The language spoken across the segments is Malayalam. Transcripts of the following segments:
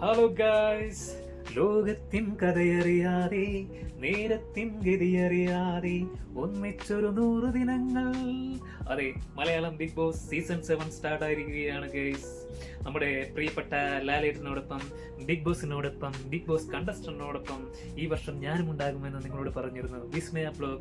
ഹലോ ഗായ്സ് ലോകത്തിൻ കഥയറിയാതെ നേരത്തിൻ ഗതിയറിയാതെ ഒന്നിച്ചൊരു നൂറ് ദിനങ്ങൾ. അതെ Malayalam big boss season seven start ആയിരിക്കുകയാണ് ഗേസ്. നമ്മുടെ പ്രിയപ്പെട്ട ലാലേട്ടനോടൊപ്പം ബിഗ് ബോസിനോടൊപ്പം ബിഗ് ബോസ് കണ്ടസ്റ്റന്റിനോടൊപ്പം ഈ വർഷം ഞാനും ഉണ്ടാകുമെന്ന് നിങ്ങളോട് പറഞ്ഞിരുന്നു. വിസ്മയ ബ്ലോഗ്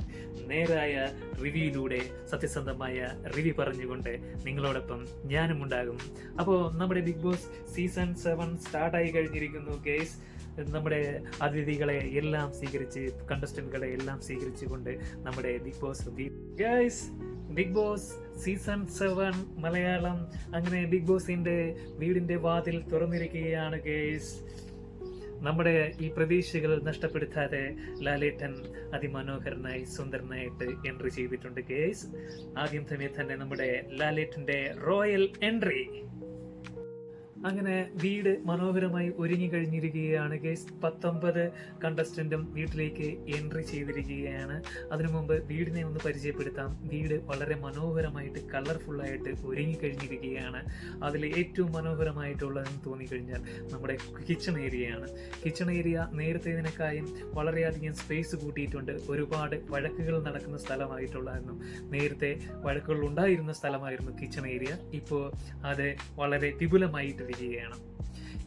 നേരായ റിവ്യൂയിലൂടെ സത്യസന്ധമായ റിവ്യൂ പറഞ്ഞുകൊണ്ട് നിങ്ങളോടൊപ്പം ഞാനും ഉണ്ടാകും. അപ്പോൾ നമ്മുടെ ബിഗ് ബോസ് സീസൺ സെവൻ സ്റ്റാർട്ടായി കഴിഞ്ഞിരിക്കുന്നു ഗേസ്. നമ്മുടെ അതിഥികളെ എല്ലാം സ്വീകരിച്ച് കണ്ടസ്റ്റന്റുകളെ എല്ലാം സ്വീകരിച്ചുകൊണ്ട് നമ്മുടെ big boss guys big boss season seven Malayalam. അങ്ങനെ ബിഗ് ബോസിന്റെ വീടിന്റെ വാതിൽ തുറന്നിരിക്കുകയാണ് ഗൈസ് നമ്മുടെ ഈ പ്രതീക്ഷകൾ നഷ്ടപ്പെടുത്താതെ ലാലേട്ടൻ അതിമനോഹരനായി സുന്ദരനായിട്ട് എൻട്രി ചെയ്തിട്ടുണ്ട് കേസ് ആദ്യം തന്നെ തന്നെ നമ്മുടെ ലാലേട്ടന്റെ റോയൽ എൻട്രി അങ്ങനെ വീട് മനോഹരമായി ഒരുങ്ങി കഴിഞ്ഞിരിക്കുകയാണ് ഗേസ് പത്തൊമ്പത് കണ്ടസ്റ്റന്റും വീട്ടിലേക്ക് എൻട്രി ചെയ്തിരിക്കുകയാണ്. അതിനു മുമ്പ് വീടിനെ ഒന്ന് പരിചയപ്പെടുത്താം. വീട് വളരെ മനോഹരമായിട്ട് കളർഫുള്ളായിട്ട് ഒരുങ്ങി കഴിഞ്ഞിരിക്കുകയാണ്. അതിൽ ഏറ്റവും മനോഹരമായിട്ടുള്ളതെന്ന് തോന്നിക്കഴിഞ്ഞാൽ നമ്മുടെ കിച്ചൺ ഏരിയയാണ് കിച്ചൺ ഏരിയ നേരത്തേതിനേക്കായും വളരെയധികം സ്പേസ് കൂട്ടിയിട്ടുണ്ട്. ഒരുപാട് വഴക്കുകൾ നടക്കുന്ന സ്ഥലമായിട്ടുള്ളതായിരുന്നു. നേരത്തെ വഴക്കുകൾ ഉണ്ടായിരുന്ന സ്ഥലമായിരുന്നു കിച്ചൺ ഏരിയ ഇപ്പോൾ അത് വളരെ വിപുലമായിട്ടിരിക്കുകയാണ്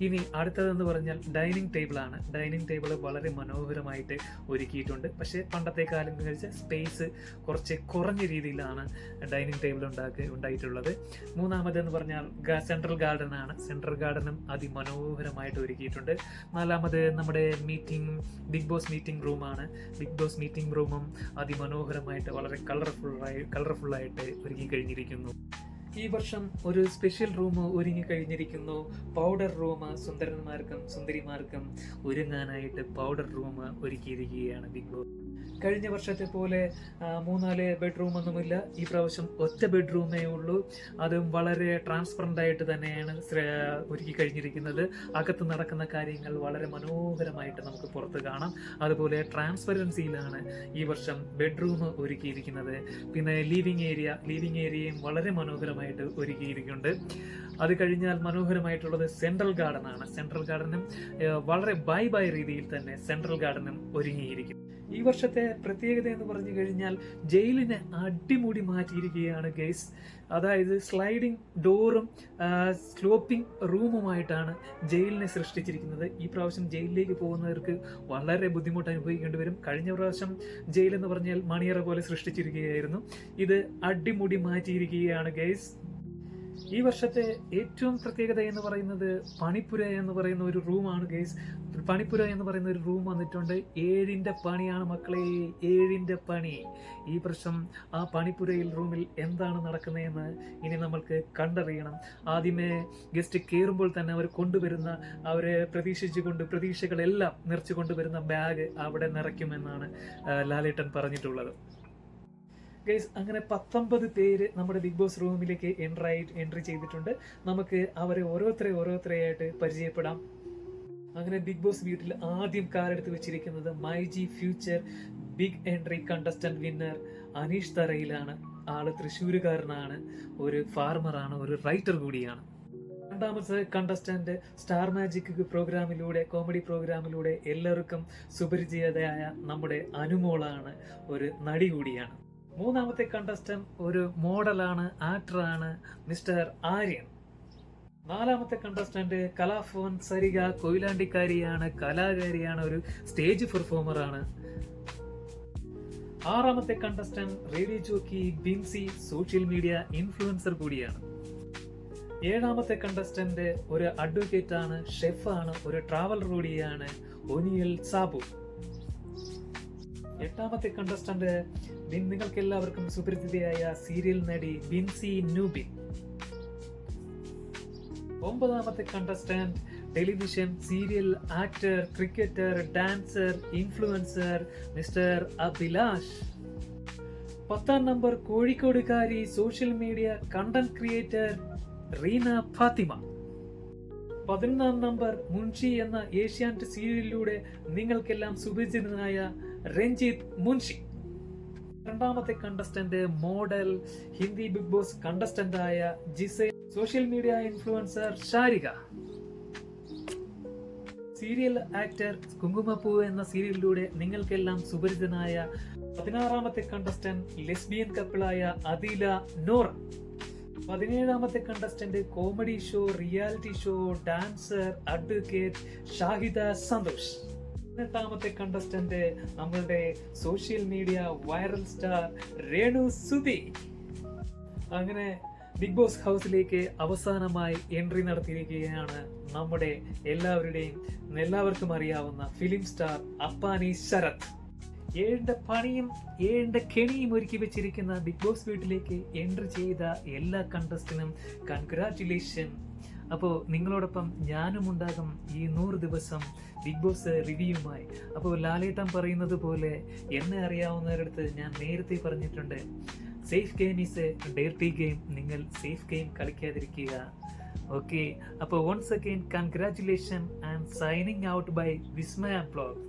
ഇനി അടുത്തതെന്ന് പറഞ്ഞാൽ ഡൈനിങ് ടേബിൾ ആണ്. ഡൈനിങ് ടേബിൾ വളരെ മനോഹരമായിട്ട് ഒരുക്കിയിട്ടുണ്ട്. പക്ഷേ പണ്ടത്തെ കാലം കഴിച്ച് സ്പേസ് കുറച്ച് കുറഞ്ഞ രീതിയിലാണ് ഡൈനിങ് ടേബിൾ ഉണ്ടാക്കി ഉണ്ടായിട്ടുള്ളത്. മൂന്നാമതെന്ന് പറഞ്ഞാൽ സെൻട്രൽ ഗാർഡൻ ആണ്. സെൻട്രൽ ഗാർഡനും അതിമനോഹരമായിട്ട് ഒരുക്കിയിട്ടുണ്ട്. നാലാമത് നമ്മുടെ മീറ്റിംഗ് ബിഗ് ബോസ് മീറ്റിംഗ് റൂമാണ് ബിഗ് ബോസ് മീറ്റിംഗ് റൂമും അതിമനോഹരമായിട്ട് വളരെ കളർഫുള്ളായി കളർഫുള്ളായിട്ട് ഒരുക്കി കഴിഞ്ഞിരിക്കുന്നു. ഈ വർഷം ഒരു സ്പെഷ്യൽ റൂം ഒരുങ്ങി കഴിഞ്ഞിരിക്കുന്നു. പൗഡർ റൂം സുന്ദരന്മാർക്കും സുന്ദരിമാർക്കും ഒരുങ്ങാനായിട്ട് പൗഡർ റൂം ഒരുക്കിയിരിക്കുകയാണ് ബിഗ് ബോസ് കഴിഞ്ഞ വർഷത്തെ പോലെ മൂന്നാൽ ബെഡ്റൂം ഒന്നുമില്ല. ഈ പ്രാവശ്യം ഒറ്റ ബെഡ്റൂമേ ഉള്ളൂ. അതും വളരെ ട്രാൻസ്പെറന്റ് ആയിട്ട് തന്നെയാണ് ഒരുക്കി കഴിഞ്ഞിരിക്കുന്നത്. അകത്ത് നടക്കുന്ന കാര്യങ്ങൾ വളരെ മനോഹരമായിട്ട് നമുക്ക് പുറത്ത് കാണാം. അതുപോലെ ട്രാൻസ്പെറൻസിയിലാണ് ഈ വർഷം ബെഡ്റൂം ഒരുക്കിയിരിക്കുന്നത്. പിന്നെ ലീവിങ് ഏരിയ ലീവിങ് ഏരിയയും വളരെ മനോഹരമായിട്ട് ഒരുക്കിയിരിക്കുന്നുണ്ട്. അത് കഴിഞ്ഞാൽ മനോഹരമായിട്ടുള്ളത് സെൻട്രൽ ഗാർഡൻ ആണ് സെൻട്രൽ ഗാർഡനും വളരെ ബൈ ബൈ രീതിയിൽ തന്നെ സെൻട്രൽ ഗാർഡനും ഒരുങ്ങിയിരിക്കും ഈ വർഷത്തെ പ്രത്യേകത എന്ന് പറഞ്ഞു കഴിഞ്ഞാൽ ജയിലിനെ അടിമുടി മാറ്റിയിരിക്കുകയാണ് ഗെയ്സ്. അതായത് സ്ലൈഡിംഗ് ഡോറും സ്ലോപ്പിംഗ് റൂമുമായിട്ടാണ് ജയിലിനെ സൃഷ്ടിച്ചിരിക്കുന്നത്. ഈ പ്രാവശ്യം ജയിലിലേക്ക് പോകുന്നവർക്ക് വളരെ ബുദ്ധിമുട്ട് അനുഭവിക്കേണ്ടി വരും. കഴിഞ്ഞ പ്രാവശ്യം ജയിലെന്ന് പറഞ്ഞാൽ മണിയറ പോലെ സൃഷ്ടിച്ചിരിക്കുകയായിരുന്നു. ഇത് അടിമുടി മാറ്റിയിരിക്കുകയാണ് ഗേസ് ഈ വർഷത്തെ ഏറ്റവും പ്രത്യേകത എന്ന് പറയുന്നത് പണിപ്പുര എന്ന് പറയുന്ന ഒരു റൂമാണ് ഗെയ്സ് പണിപ്പുര എന്ന് പറയുന്ന ഒരു റൂം വന്നിട്ടുണ്ട്. ഏഴിന്റെ പണിയാണ് മക്കളെ ഏഴിന്റെ പണി. ഈ പ്രശ്നം ആ പണിപ്പുരയിൽ റൂമിൽ എന്താണ് നടക്കുന്നതെന്ന് ഇനി നമ്മൾക്ക് കണ്ടറിയണം. ആദ്യമേ ഗസ്റ്റ് കയറുമ്പോൾ തന്നെ അവർ കൊണ്ടുവരുന്ന അവരെ പ്രതീക്ഷിച്ചുകൊണ്ട് പ്രതീക്ഷകളെല്ലാം നിറച്ചു കൊണ്ടുവരുന്ന ബാഗ് അവിടെ നിറയ്ക്കുമെന്നാണ് ലാലേട്ടൻ പറഞ്ഞിട്ടുള്ളത്. ഗൈസ് അങ്ങനെ പത്തൊമ്പത് പേര് നമ്മുടെ ബിഗ് ബോസ് റൂമിലേക്ക് എൻട്രായി എൻട്രി ചെയ്തിട്ടുണ്ട്. നമുക്ക് അവരെ ഓരോരുത്തരെ ഓരോരുത്തരെയായിട്ട് പരിചയപ്പെടാം. അങ്ങനെ ബിഗ് ബോസ് വീട്ടിൽ ആദ്യം കാലെടുത്ത് വെച്ചിരിക്കുന്നത് my G future big entry contestant winner Aneesh തറയിലാണ്. ആൾ തൃശ്ശൂരുകാരനാണ്. ഒരു ഫാർമറാണ് ഒരു റൈറ്റർ കൂടിയാണ്. രണ്ടാമത്തെ കണ്ടസ്റ്റന്റ് സ്റ്റാർ മാജിക് പ്രോഗ്രാമിലൂടെ കോമഡി പ്രോഗ്രാമിലൂടെ എല്ലാവർക്കും സുപരിചിതയായ നമ്മുടെ അനുമോളാണ്. ഒരു നടി കൂടിയാണ്. മൂന്നാമത്തെ കണ്ടസ്റ്റന്റ് ഒരു മോഡലാണ് ആക്ടറാണ് മിസ്റ്റർ ആര്യൻ. നാലാമത്തെ കണ്ടസ്റ്റന്റ് കലാഫോൻ സരിക കൊയിലാണ്ടിക്കാരിയാണ് കലാകാരിയാണ് ഒരു സ്റ്റേജ് പെർഫോമറാണ് ആറാമത്തെ contestant radio jockey Binsy social media influencer കൂടിയാണ്. ഏഴാമത്തെ കണ്ടസ്റ്റന്റ് ഒരു അഡ്വക്കേറ്റ് ആണ് ഷെഫാണ് ഒരു ട്രാവലർ കൂടിയാണ് ഒനിയൽ സാബു. എട്ടാമത്തെ കണ്ടസ്റ്റന്റ് നിങ്ങൾക്ക് എല്ലാവർക്കും സുപരിചിതയായ സീരിയൽ നടി ബിൻസി നൂബിൻ. ഒമ്പതാമത്തെ contestant television serial actor cricketer dancer influencer mister Abhilash പത്താം number കോഴിക്കോടുകാരി social media content creator Reena Fathima. പതിനൊന്നാം നമ്പർ മുൻഷി എന്ന ഏഷ്യാനെറ്റ് സീരിയലിലൂടെ നിങ്ങൾക്കെല്ലാം സുപരിചിതനായ രഞ്ജിത്ത് മുൻഷി. രണ്ടാമത്തെ contestant model Hindi big boss contestant ആയ ജിസെ. Social media influencer Sharika. Serial actor Kumkumapoovu എന്ന സീരിയലിലൂടെ നിങ്ങൾക്കെല്ലാം സുപരിചിതനായ പതിനാറാമത്തെ കണ്ടസ്റ്റന്റ് ലെസ്ബിയൻ കപ്പിളായ അദീല നോർ. പതിനേഴാമത്തെ contestant comedy show reality show dancer advocate Shahida Santhosh. പതിനെട്ടാമത്തെ കണ്ടസ്റ്റന്റ് നമ്മളുടെ social media viral star Renu Sudhi. അങ്ങനെ ബിഗ് ബോസ് ഹൗസിലേക്ക് അവസാനമായി എൻട്രി നടത്തിയിരിക്കുകയാണ് നമ്മുടെ എല്ലാവരുടെയും എല്ലാവർക്കും അറിയാവുന്ന ഫിലിം സ്റ്റാർ അപ്പാനി ശരത്. ഏഴിന്റെ പണിയും ഏഴിന്റെ കെണിയും ഒരുക്കി വെച്ചിരിക്കുന്ന ബിഗ് ബോസ് വീട്ടിലേക്ക് എൻട്രി ചെയ്ത എല്ലാ കണ്ടസ്റ്റിനും കൺഗ്രാറ്റുലേഷൻ അപ്പോൾ നിങ്ങളോടൊപ്പം ഞാനും ഉണ്ടാകും ഈ നൂറ് ദിവസം ബിഗ് ബോസ് റിവ്യൂമായി അപ്പോൾ ലാലേട്ടൻ പറയുന്നത് പോലെ എന്നെ അറിയാവുന്നവരടുത്ത് ഞാൻ നേരത്തെ പറഞ്ഞിട്ടുണ്ട്. Safe game is a dirty game നിങ്ങൾ സേഫ് ഗെയിം കളിക്കാതിരിക്കുക. ഓക്കെ അപ്പോൾ once again congratulation and signing out bye Vismaya blog